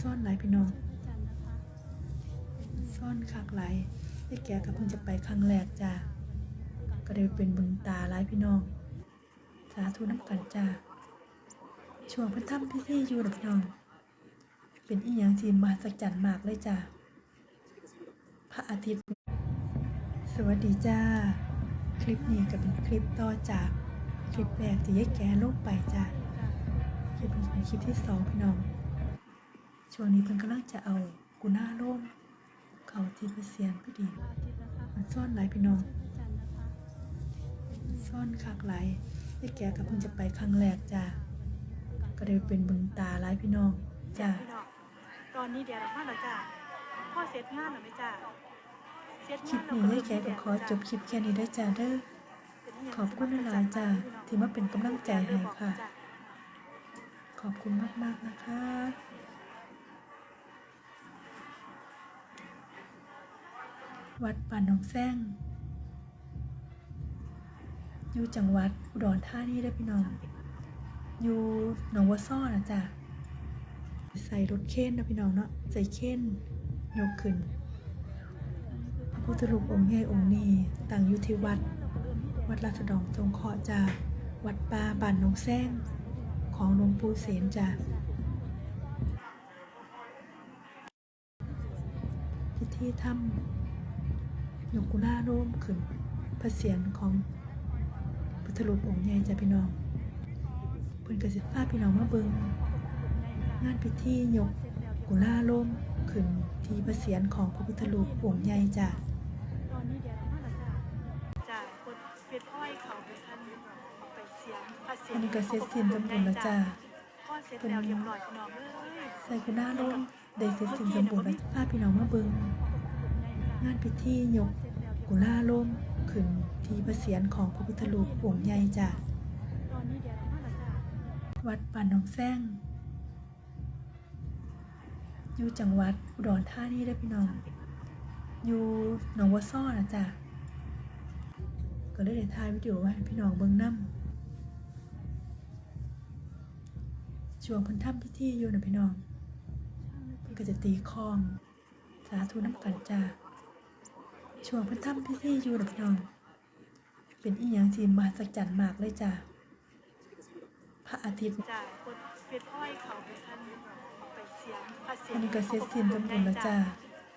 ซ่อนหลายพี่น้องซ่อนคักหลายได้แกกับเพิ่งจะไปครั้งแรกจ้าก็ได้เป็นบุญตาหลายพี่น้อง สาธุน้ำกันจ้าช่วงเพิ่นทำพิธีอยู่นะพี่น้อง เป็นอีหยังที่มหัศจรรย์มากเลยจ้าพระอาทิตย์ สวัสดีจ้า คลิปนี้ก็เป็นคลิปต่อจากคลิปแรกที่ยายแกลงไปจ้าคลิปนี้เป็นคลิปที่สองพี่น้อง ช่วงนี้เพิ่นกำลังจะเอากุน่าร่มเขาที่พิเศษพี่ดีมันซ่อนหลายพี่น้อง ซ่อนคักหลายยายแกก็เพิ่งจะไปครั้งแรกจ้าก็ได้เป็นบุญตาหลายพี่น้องจ้าพี่น้องตอนนี้เดี๋ยวเรามาแล้วจ้าพ่อเสร็จงานแล้วไหมจ้าเสร็จคลิงาปนแล้วนี้ยายแกก็ขอจบคลิปแค่นี้ได้จ้าเด้อขอบคุณหลายๆจ้าที่มาเป็นกำลังใจให้ค่ะ ขอบคุณมากๆนะคะ วัดป่าหนองแซงอยู่จังหวัดอุดรธานีได้พี่น้อง อยู่หนองวัวซ่อนะจ้ะใส่รถเข็นนะพี่น้องเนาะใส่เข็นยกขึ้น พระพุทธรูปองค์ใหญ่องค์นี้ตั้งอยู่ที่วัด วัดราชดองจงเคาะจ้าวัดป่าบ้านหนองแซงของหลวงปู่เสนจ้าพิธีทำ ยกกุลาโรมขึ้นพระเศียรของพุทธรูปองค์ใหญ่จ้าพี่น้องเพิ่นกสิพาพี่น้องมาเบิงงานพิธียกกุลาโลมขึ้นที่พระเศียรของพระพุทธรูปองค์ใหญ่จ้าตอนนี้เดี๋ยวเรามาแล้วจ้าจ้าคนเพชรอ้อยเขาไปทันเอาไปเสียงพระเสียอังนนี้ก็เสร็จสิ้นสมบูรณ์แล้วจ้าพ่อเสร็จแล้วเรียบร้อยพี่น้องเอ้ยใส่กุลาโลมได้เสร็จสิ้นสมบูรณ์แล้วพาพี่น้องมาเบิง งานพิธียกกุลาโลมขึ้นที่พระเศียรของพระพุทธรูปองค์ใหญ่จ้าวัดป่านหนองแซงอยู่จังหวัดอุดรธานีได้พี่น้อง อยู่หนองวัวซ่อนะจ้ะก็เลยได้ถ่ายวิดีโอไว้พี่น้องเบิ่งนํช่วงพิ่นทำพิธีอยู่นะพี่น้องก็จะตีคอง สาธุน้ำกันจ้า ช่วงเพิ่นทำพิธีอยู่นะพี่น้อง เป็นอีหยังที่มหัศจรรย์มากเลยจ้าพระอาทิตย์จ้าคนเพชรอ้อยเขาไปทันเอาไปเสียงพระเสียอังนนี้ก็เสร็จสิ้นสมบูรณ์แล้วจ้า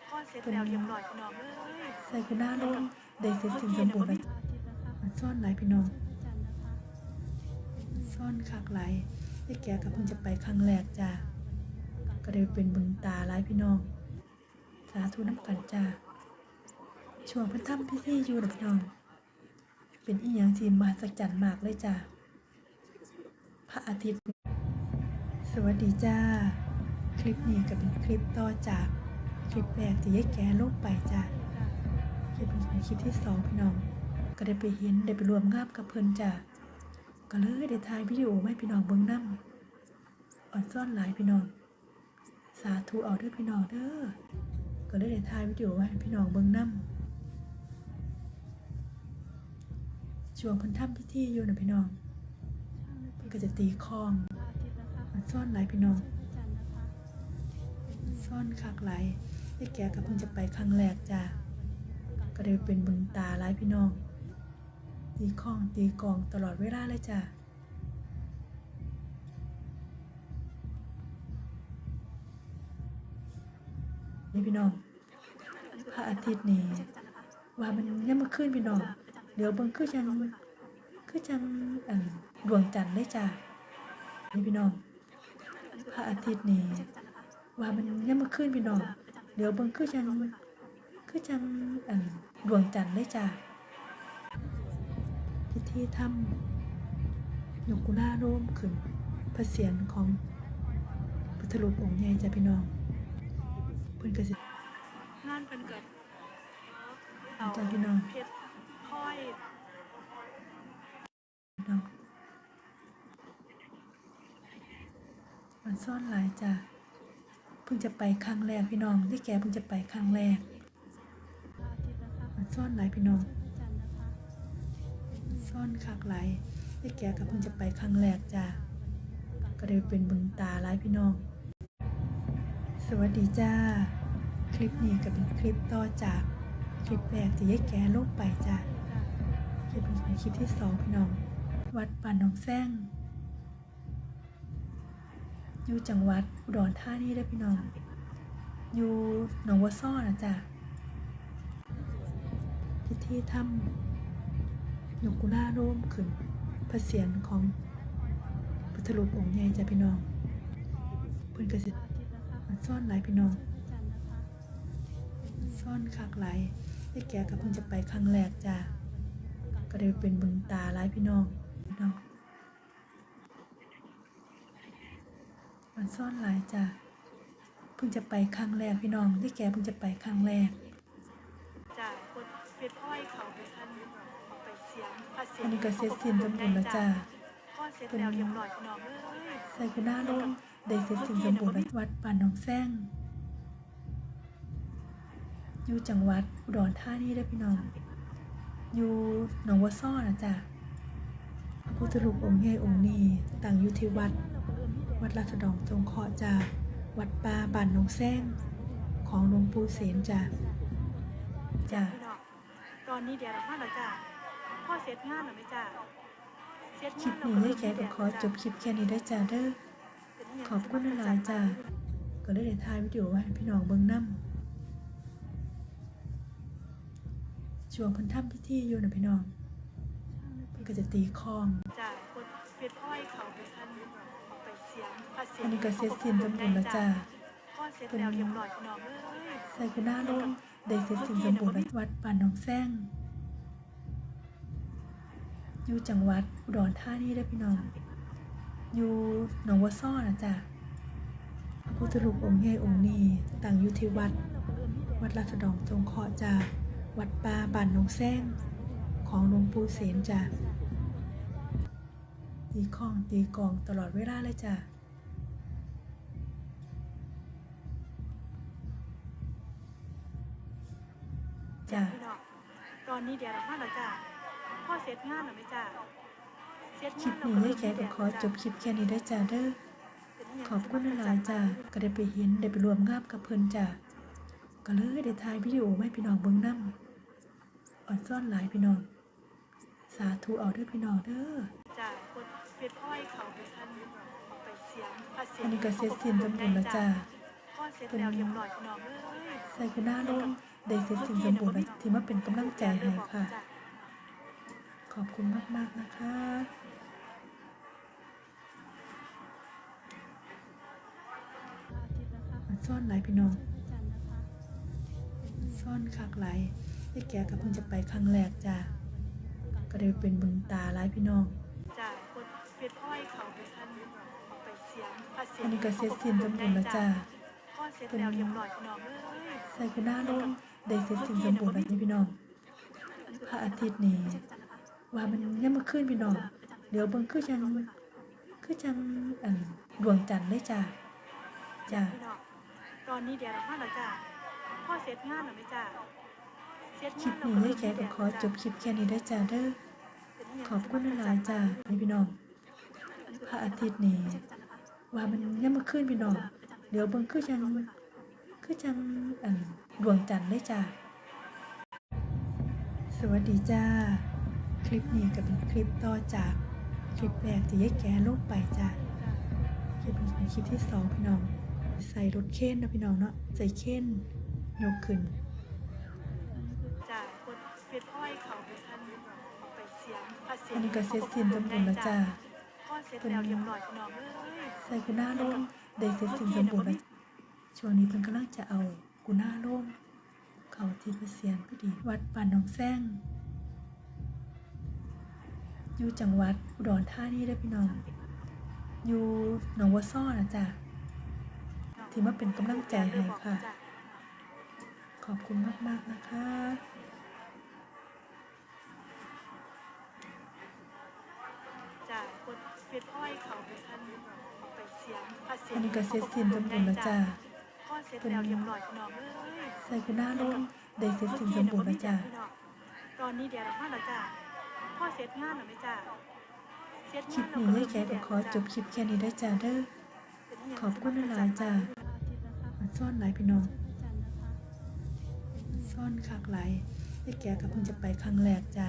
พ่อเสร็จแล้วเรียบร้อยพี่น้องเอ้ยใส่กุน่าลงได้เสร็จสิ้นสมบูรณ์แล้วมันซ่อนหลายพี่น้อง ซ่อนคักหลายได้แก่กับเพิ่งจะไปครั้งแรกจ้าก็ได้เป็นบุญตาหลายพี่น้อง สาธุน้ำกันจ้า ช่วงพิ่นทำพิธีอยู่นะพี่น้อง เป็นอีหยังที่มหัศจรรย์มากเลยจ้าพระอาทิตย์ สวัสดีจ้า คลิปนี้ก็เป็นคลิปต่อจากคลิปแรกที่ยายแกลงไปจ้าคลิปนี้เป็นคลิปที่สองพี่น้อง ก็ได้ไปเห็นได้ไปรวมงามกับเพิ่นจ้ะก็เลยได้ถ่ายวิดีโอมาให้พี่น้องเบิ่งนํอ่อนซ่อนหลายพี่น้อง สาธุเอาเด้อพี่น้องเด้อก็เลยได้ถ่ายวิดีโอไว้ให้พี่น้องเบิ่งนํ ช่วงเพิ่นทำพิธีอยู่นะพี่น้องเพิ่นก็จะตีคองอ่อนซ่อนหลายพี่น้อง ซ่อนคักหลายได้แก่กับเพิ่งจะไปครั้งแรกจ้ะก็ได้เป็นบุญตาหลายพี่น้อง ตีข้องตีกองตลอดเวลาเลยจ้ะนี่พี่น้องพระอาทิตย์นี่ว่ามันยังมาขึ้นพี่น้อง เดี๋ยวเบิ่งคือจังคือจังอันดวงจันทร์เลยจ้ะนี่พี่น้องพระอาทิตย์นี่ว่ามันยังมาขึ้นพี่น้องเดี๋ยวเบิ่งคือจังคือจังอันดวงจันทร์เลยจ้าพิธีทำยกกุลาโรมขึ้นพระเศียรของพุทธรูปองค์ใหญ่จ้าพี่น้องเพิ่นก็สิงานเป็นเกิดจ้าพี่น้อง เพชรอ้อย พี่น้อง มันซ่อนหลายจ้าเพิ่งจะไปครั้งแรกพี่น้องที่แกเพิ่งจะไปครั้งแรก มันซ่อนหลายพี่น้อง ซ่อนคักหลายได้แกกับเพิ่งจะไปครั้งแรกจ้าก็ได้เป็นบุญตาหลายพี่น้อง สวัสดีจ้า คลิปนี้ก็เป็นคลิปต่อจากคลิปแรกที่ยายแกลงไปจ้าคลิปนี้เป็นคลิปที่สองพี่น้อง วัดป่านหนองแซง อยู่จังหวัดอุดรธานีเด้พี่น้อง อยู่หนองวัวซ้อนะจ้าพิธีทำหยกกุล่าร่วมขึ้นพระเศียรของพุทธรูปองค์ใหญ่จ้าพี่น้อง เพิ่นก็สิมันซ่อนหลายพี่น้อง ซ่อนคักหลายได้แก่กับเพิ่งจะไปครั้งแรกจ้าก็ได้เป็นบุญตาหลายพี่น้องพี่น้อง มันซ่อนหลายจ้าเพิ่งจะไปครั้งแรกพี่น้องได้แก่เพิ่งจะไปครั้งแรกจ้าคนเป็นอ้อยเขาไปท่านเอาไปเสียงพระเสียอังนนี้ก็เสร็จสิ้นสมบูรณ์แล้วจ้าก็เสร็จแล้วเรียบร้อยพี่น้องเอ้ยใส่กุหน้าร่มได้เสร็จสิ้นสมบูรณ์แล้ววัดป่านหนองแซงอยู่จังหวัดอุดรธานีเด้อพี่น้อง อยู่หนองวัวซ้อนะจ้ะพระพุทธรูปองค์ใหญ่องค์นี้ตั้งอยู่ที่วัด วัดราชดองจงเคราะห์จ้ะวัดป่าบ้านหนองแซงของหลวงปู่เสนจ้ะจ้ะพี่น้องตอนนี้เดี๋ยวเรามาแล้วจ้าพ่อเสร็จงานแล้วไหมจ้าเสร็จคลิงาปนนี้ยายแกก็ขอจบคลิปแค่นี้ได้อจ้ะเด้อขอบคุณหลายๆจ้ะก็เลยได้ถ่ายวิดีโอไว้ให้พี่น้องเบิ่งนำช่วงเพิ่นทำพิธีอยู่นะพี่น้องเพิ่นก็จะตีคองจ้าคนเป็นอ้อยเขาไปท่านเอาไปเสียงพระเสียงอันนี้ก็เสร็จสิ้นสมบูรณ์แล้วจ้าก็เสร็จแล้วเรียบร้อยพี่น้องเอ้ยใส่กุหน้าร่มได้เสร็จสิ้นสมบูรณ์แล้ววัดป่านหนองแซงอยู่จังหวัดอุดรธานีเด้อพี่น้อง อยู่หนองวัวซ้อนะจ้ะพระพุทธรูปองค์ใหญ่องค์นี้ตั้งอยู่ที่วัด วัดราชดองจงเคราะห์จ้ะวัดป่าบ้านหนองแซงของหลวงปู่เสนจ้ะ ตีข้องตีกลองตลอดเวลาเลยจ้ะจ้ะพี่น้องตอนนี้เดี๋ยวเรามาแล้วจ้าพ่อเสร็จงานแล้วไหมจ้าเสร็จคลิงาปนแล้วนี้ยายแกก็ขอจบคลิปแค่นี้ได้อจ้ะเด้อ ขอบคุณหลายๆจ้ะก็ได้ไปเห็นได้ไปรวมงามกับเพิ่นจ้ะก็เลยได้ถ่ายวิดีโอมาให้พี่น้องเบิ่งนำอ่อนซ่อนหลายพี่น้อง สาธุเอาเด้อพี่น้องเด้อ จ้าคนเป็นอ้อยเขาไปท่านเอาไปเสียงพระเสียงอันนี้ก็เสร็จสิ้นสมบูรณ์แล้วจ้าก็เสร็จแล้วเรียบร้อยพี่น้องเอ้ยใส่กุหน้าร่มได้เสร็จสิ้นสมบูรณ์แล้วที่มาเป็นกำลังใจให้ค่ะ ขอบคุณมากๆนะคะมันซ่อนหลายพี่น้องซ่อนคักหลายได้แก่กับเพิ่งจะไปครั้งแรกจ้ะก็ได้เป็นบุญตาหลายพี่น้องจ้าคนเป็นอ้ อยเขาไปท่านเอาไปเสียงพระเสียงอันนี้ก็เสร็จสิ้นสมบูรณ์แล้วจ้าก็เสร็จแล้วเรียบร้อยพี่น้องเอ้ยใส่กุหน้าร่มได้เสร็จสิ้นสมบูรณ์แล้วนี่พี่น้องพระอาทิตย์นี่ว่ามันยังมาขึ้นพี่น้องเดี๋ยวเบิ่งคือจังคือจังอันดวงจันทร์เลยจ้าจ้าพี่น้องตอนนี้เดี๋ยวเรามาแล้วจ้าพ่อเสร็จงานแล้วไหมจ้าเสร็จคลิงาปนนี้ยายแกก็ขอจบคลิปแค่นี้ได้อจ้าเด้อขอบคุณหลายๆจ้านี่พี่น้องพ ระอาทิตย์นี่ว่ามันยังมาขึ้นพี่น้องเดี๋ยวเบิ่งคือจังคือจังอันดวงจันทร์เลยจ้าสวัสดีจ้า คลิปนี้ก็เป็นคลิปต่อจากคลิปแรกที่ยายแกลงไปจ้าคลิปนี้เป็นคลิปที่สองพี่น้อง ใส่รถเข็นนะพี่น้องเนาะใส่เข็นยกขึ้นจ้าคนเป็นอ้อยเขาไปท่านเอาไปเสียงพระเสียงอันนี้ก็เสร็จสิ้นสมบูรณ์แล้วจ้าก็ เสร็จแล้วเรียบร้อยพี่น้องเอ้ยใส่กุหน้าร่มได้เสร็จสิ้นสมบูรณ์แล้วช่วงนี้เพิ่นกำลังจะเอากุหน้าร่มเขาที่พระเสียรพอดี วัดป่านหนองแซงอยู่จังหวัดอุดรธานีเด้พี่น้อง อยู่หนองวัวซ้อนะจ้ะที่มาเป็นกำลังใจให้ค่ะ ขอบคุณมาก ๆ นะคะ เป็นอ้อยเขาไปท่านเอาไปเสียงพระเสียงอันนี้ก็เสร็จสิ้นสมบูรณ์แล้วจ้ะก็เสร็จแล้วเรียบร้อยพี่น้องเอ้ยใส่กุหน้าร่มได้เสร็จสิ้นสมบูรณ์แล้วจ้ะตอนนี้เดี๋ยวเรามาแล้วจ้าพ่อเสร็จงานแล้วไหมจ้าเสร็จคลิงาปนแล้วนี้ยายแกก็ขอจบคลิปแค่นี้ได้อจ้าเด้อขอบคุณหลายๆจ้ามันซ่อนหลายพี่น้องจันนะคะซ่อนคักหลายได้แก่ก็เพิ่งจะไปครั้งแรกจ้า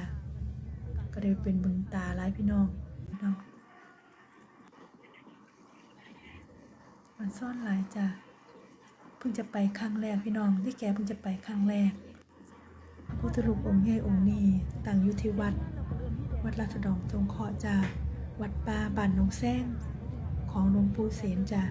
ก็ได้เป็นบุญตาหลายพี่น้องพี่น้อง มันซ่อนหลายจ้าเพิ่งจะไปครั้งแรกพี่น้องที่แกเพิ่งจะไปครั้งแรกพระพุทธรูปองค์ใหญ่องค์นี้ตั้งอยู่ที่วัด วัดราชดองจงเคาะจ้าวัดป่าบ้านหนองแซงของหลวงปู่เสนจ้า